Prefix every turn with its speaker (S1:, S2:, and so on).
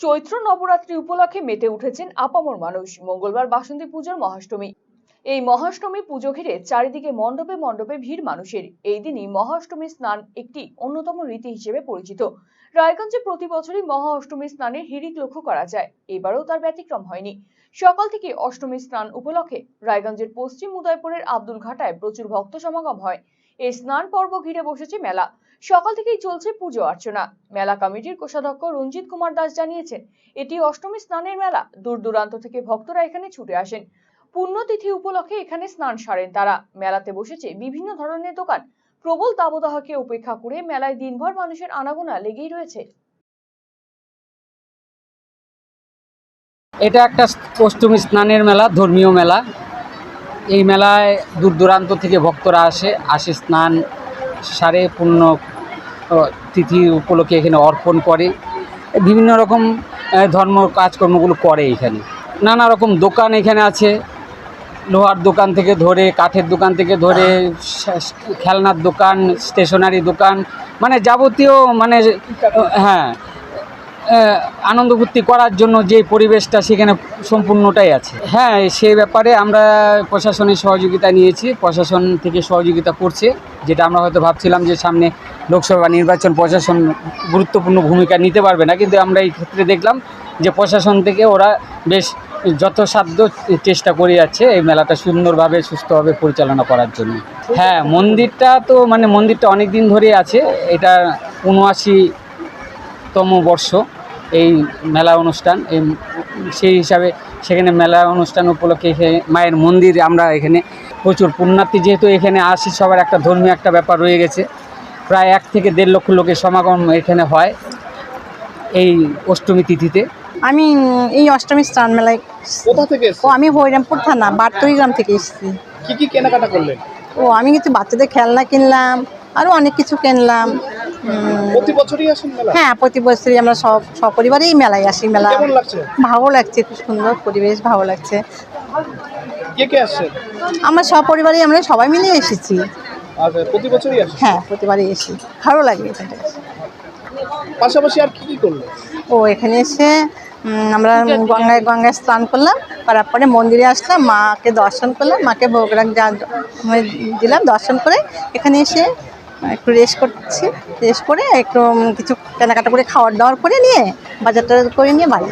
S1: চৈত্র নবরাত্রি উপলক্ষে মেতে উঠেছেন আপামর মানুষ। মঙ্গলবার বাসন্তী পুজোর মহাষ্টমী। এই মহাষ্টমী পুজো ঘিরে চারিদিকে মণ্ডপে মণ্ডপে ভিড় মানুষের। এই দিনই মহাষ্টমী স্নান একটি অন্যতম রীতি হিসেবে পরিচিত। রায়গঞ্জে প্রতি বছরই মহা অষ্টমী স্নানের হিড়িক লক্ষ্য করা যায়। এবারেও তার ব্যতিক্রম হয়নি। সকাল থেকে অষ্টমী স্নান উপলক্ষে রায়গঞ্জের পশ্চিম উদয়পুরের আব্দুল ঘাটায় প্রচুর ভক্ত সমাগম হয়। এই স্নান পর্ব ঘিরে বসেছে মেলা। সকাল থেকেই চলছে পুজো অর্চনা। মেলা কমিটির কোষাধ্যক্ষ রঞ্জিত কুমার দাস জানিয়েছেন, এটি অষ্টমী স্নানের মেলা। দূর দূরান্ত থেকে ভক্তরা এখানে ছুটে আসেন। পুণ্যতিথি উপলক্ষে এখানে স্নান সারেন তারা। মেলাতে বসেছে বিভিন্ন ধরনের দোকান। প্রবল দাবদাহকে উপেক্ষা করে মেলায় দিনভর মানুষের আনাগোনা লেগেই রয়েছে।
S2: এটা একটা অষ্টমী স্নানের মেলা, ধর্মীয় মেলা। এই মেলায় দূর দূরান্ত থেকে ভক্তরা আসে আসে স্নান, সারে পূর্ণ তিথি উপলক্ষে এখানে অর্পণ করে। বিভিন্ন রকম ধর্ম কাজকর্মগুলো করে এখানে। নানা রকম দোকান এখানে আছে। লোহার দোকান থেকে ধরে, কাঠের দোকান থেকে ধরে খেলনার দোকান, স্টেশনারি দোকান মানে যাবতীয় মানে হ্যাঁ আনন্দ ফুর্তি করার জন্য যে পরিবেশটা সেখানে সম্পূর্ণটাই আছে। হ্যাঁ সেই ব্যাপারে আমরা প্রশাসনের সহযোগিতা নিয়েছি। প্রশাসন থেকে সহযোগিতা করছে, যেটা আমরা হয়তো ভাবছিলাম যে সামনে লোকসভা নির্বাচন প্রশাসন গুরুত্বপূর্ণ ভূমিকা নিতে পারবে না, কিন্তু আমরা এই ক্ষেত্রে দেখলাম যে প্রশাসন থেকে ওরা বেশ যথাসাধ্য চেষ্টা করে যাচ্ছে এই মেলাটা সুন্দরভাবে, সুস্থভাবে পরিচালনা করার জন্য। হ্যাঁ মন্দিরটা তো মানে মন্দিরটা অনেক দিন ধরেই আছে, এটা উনআশি তম বর্ষ। এই মেলা অনুষ্ঠান এই সেই হিসাবে সেখানে মেলা অনুষ্ঠান উপলক্ষে এখানে মায়ের মন্দির আমরা এখানে প্রচুর পুণ্যার্থী যেহেতু এখানে আসি সবার একটা ধর্মীয় একটা ব্যাপার রয়ে গেছে। প্রায় এক থেকে দেড় লক্ষ লোকের সমাগম এখানে হয় এই অষ্টমী তিথিতে।
S3: আমি এই অষ্টমী স্নান মেলায়
S4: কোথা থেকে
S3: ও আমি হরিরামপুর থানা বারতরি গ্রাম থেকে এসেছি।
S4: কি কি কেনাকাটা করলেন?
S3: ও আমি কিছু বাচ্চাদের খেলনা কিনলাম আরও অনেক কিছু কিনলাম।
S4: প্রতি বছরই আসেন মেলা?
S3: হ্যাঁ প্রতি বছরই আমরা সব সপরিবারেই মেলায় আসি মেলা।
S4: কেমন লাগছে?
S3: ভালো লাগছে খুব সুন্দর পরিবেশ ভালো লাগছে।
S4: কে কে আসছেন
S3: আমরা সপরিবারেই আমরা সবাই মিলে এসেছি।
S4: আচ্ছা প্রতি বছরই আসেন?
S3: হ্যাঁ প্রতিবারই এসি ভালো লাগে এখানে।
S4: পাশাপাশি আর কি কি করলেন?
S3: ও এখানে এসে আমরা গঙ্গায় গঙ্গায় স্নান করলাম করার পরে মন্দিরে আসলাম মাকে দর্শন করলাম মাকে ভোগ মানে দিলাম দর্শন করে এখানে এসে একটু রেস্ট করছি। রেস্ট করে একটু কিছু কেনাকাটা করে খাওয়ার দাওয়ার করে নিয়ে বাজারটা করে নিয়ে বাড়ি